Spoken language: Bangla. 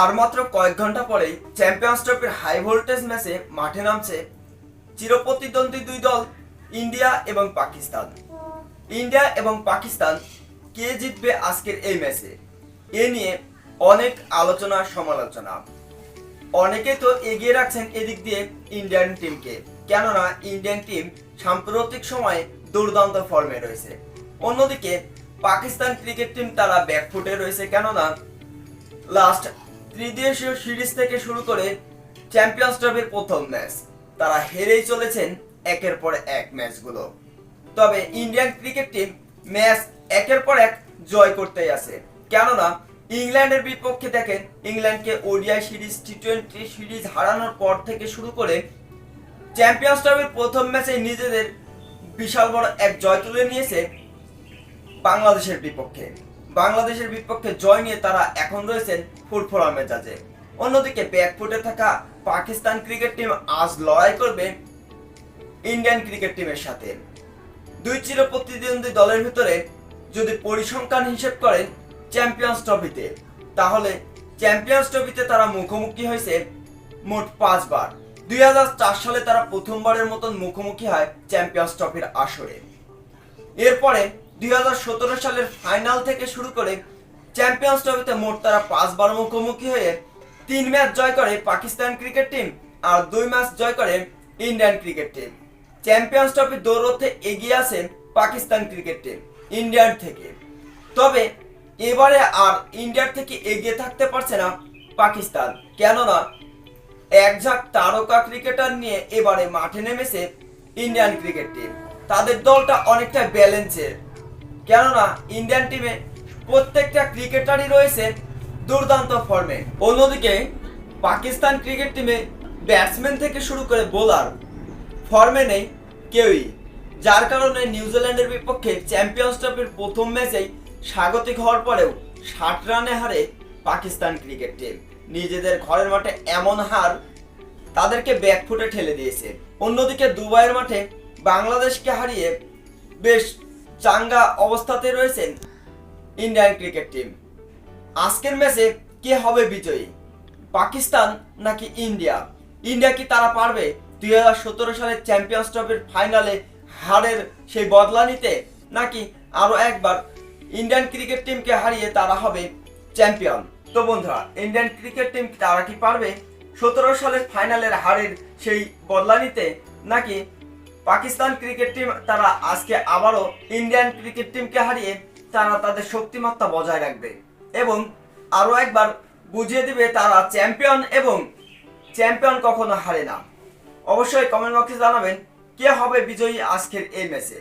আর মাত্র কয়েক ঘণ্টা পরেই চ্যাম্পিয়ন্স ট্রফির হাই ভোল্টেজ ম্যাচে মাঠে নামছে চিরপ্রতিদ্বন্দ্বী দুই দল, ইন্ডিয়া এবং পাকিস্তান। ইন্ডিয়া এবং পাকিস্তান কে জিতবে আজকের এই ম্যাচে? এ নিয়ে অনেক আলোচনা, সমালোচনা। অনেকে তো এগিয়ে রাখছেন এদিক দিয়ে ইন্ডিয়ান টিমকে, কেননা ইন্ডিয়ান টিম সাম্প্রতিক সময়ে দুর্দান্ত ফর্মে রয়েছে। অন্যদিকে পাকিস্তান ক্রিকেট টিম তারা ব্যাকফুটে রয়েছে, কেননা লাস্ট ত্রিদেশীয় সিরিজ থেকে শুরু করে চ্যাম্পিয়ন্স ট্রফির প্রথম ম্যাচ তারা হেরেই চলেছেন একের পর এক ম্যাচগুলো তবে ইন্ডিয়ান ক্রিকেট টিম ম্যাচ একের পর এক জয় করতেই আছে। কেননা, ইংল্যান্ডের বিপক্ষে দেখেন, ইংল্যান্ডকে ODI series T twenty series হারানোর পর থেকে শুরু করে চ্যাম্পিয়ন্স ট্রফির প্রথম ম্যাচে নিজেদের বিশাল বড় এক জয় তুলে নিয়েছে বাংলাদেশের বিপক্ষে। বাংলাদেশের বিপক্ষে জয় নিয়ে তারা এখন রয়েছেন ফুরফুরা মেজাজে। অন্যদিকে ব্যাকফুটে থাকা পাকিস্তান ক্রিকেট টিম আজ লড়াই করবে ইন্ডিয়ান ক্রিকেট টিমের সাথে। দুই চির প্রতিদ্বন্দ্বী দলের ভিতরে যদি পরিসংখ্যান হিসেব করেন চ্যাম্পিয়ন্স ট্রফিতে তাহলে চ্যাম্পিয়ন্স ট্রফিতে তারা মুখোমুখি হয়েছে মোট পাঁচবার। দুই হাজার চার সালে তারা প্রথমবারের মতন মুখোমুখি হয় চ্যাম্পিয়ন্স ট্রফির আসরে। এরপরে দুই হাজার সতেরো সালের ফাইনাল থেকে শুরু করে চ্যাম্পিয়ন্স ট্রফিতে মোট তারা পাঁচবার মুখোমুখি হয়ে তিন ম্যাচ জয় করে পাকিস্তান ক্রিকেট টিম আর দুই ম্যাচ জয় করে Indian cricket team. Champions Trophy দৌড়তে এগিয়ে আছে পাকিস্তান ক্রিকেট টিম, ইন্ডিয়ার থেকে। তবে এবারে আর ইন্ডিয়ার থেকে এগিয়ে থাকতে পারছে না পাকিস্তান। কেননা একঝাঁক তারকা ক্রিকেটার নিয়ে এবারে মাঠে নেমেছে ইন্ডিয়ান ক্রিকেট টিম। তাদের দলটা অনেকটা ব্যালেন্সের। কেননা ইন্ডিয়ান টিমে প্রত্যেকটা ক্রিকেটারই রয়েছে দুর্দান্ত ফর্মে অন্যদিকে পাকিস্তান ক্রিকেট টিমে ব্যাটসম্যান থেকে শুরু করে বোলার ফর্মে নেই কেউই। যার কারণে নিউজিল্যান্ডের বিপক্ষে চ্যাম্পিয়ন্স ট্রফির প্রথম ম্যাচেই স্বাগতিক হওয়ার পরেও ষাট রানে হারে পাকিস্তান ক্রিকেট টিম নিজেদের ঘরের মাঠে এমন হার তাদেরকে ব্যাকফুটে ঠেলে দিয়েছে। অন্যদিকে দুবাইয়ের মাঠে বাংলাদেশকে হারিয়ে বেশ চাঙ্গা অবস্থাতে রয়েছেন ইন্ডিয়ান ক্রিকেট টিম। আজকের ম্যাচে কে হবে বিজয়ী? পাকিস্তান নাকি ইন্ডিয়া? ইন্ডিয়া কি তারা পারবে? দুই হাজার সতেরো সালের চ্যাম্পিয়ন্স ট্রফির ফাইনালে হারের সেই বদলা নিতে? নাকি আরও একবার ইন্ডিয়ান ক্রিকেট টিমকে হারিয়ে তারা হবে চ্যাম্পিয়ন? তো বন্ধুরা, ইন্ডিয়ান ক্রিকেট টিম তারা কি পারবে? সতেরো সালের ফাইনালের হারের সেই বদলা নিতে? নাকি পাকিস্তান ক্রিকেট টিম তারা আজকে আবারও ইন্ডিয়ান ক্রিকেট টিমকে হারিয়ে তারা তাদের শক্তিমত্তা বজায় রাখবে। এবং আরও একবার বুঝিয়ে দিবে তারা চ্যাম্পিয়ন এবং চ্যাম্পিয়ন কখনো হারে না। অবশ্যই কমেন্ট বক্সে জানাবেন, কে হবে বিজয়ী আজকের এই ম্যাচে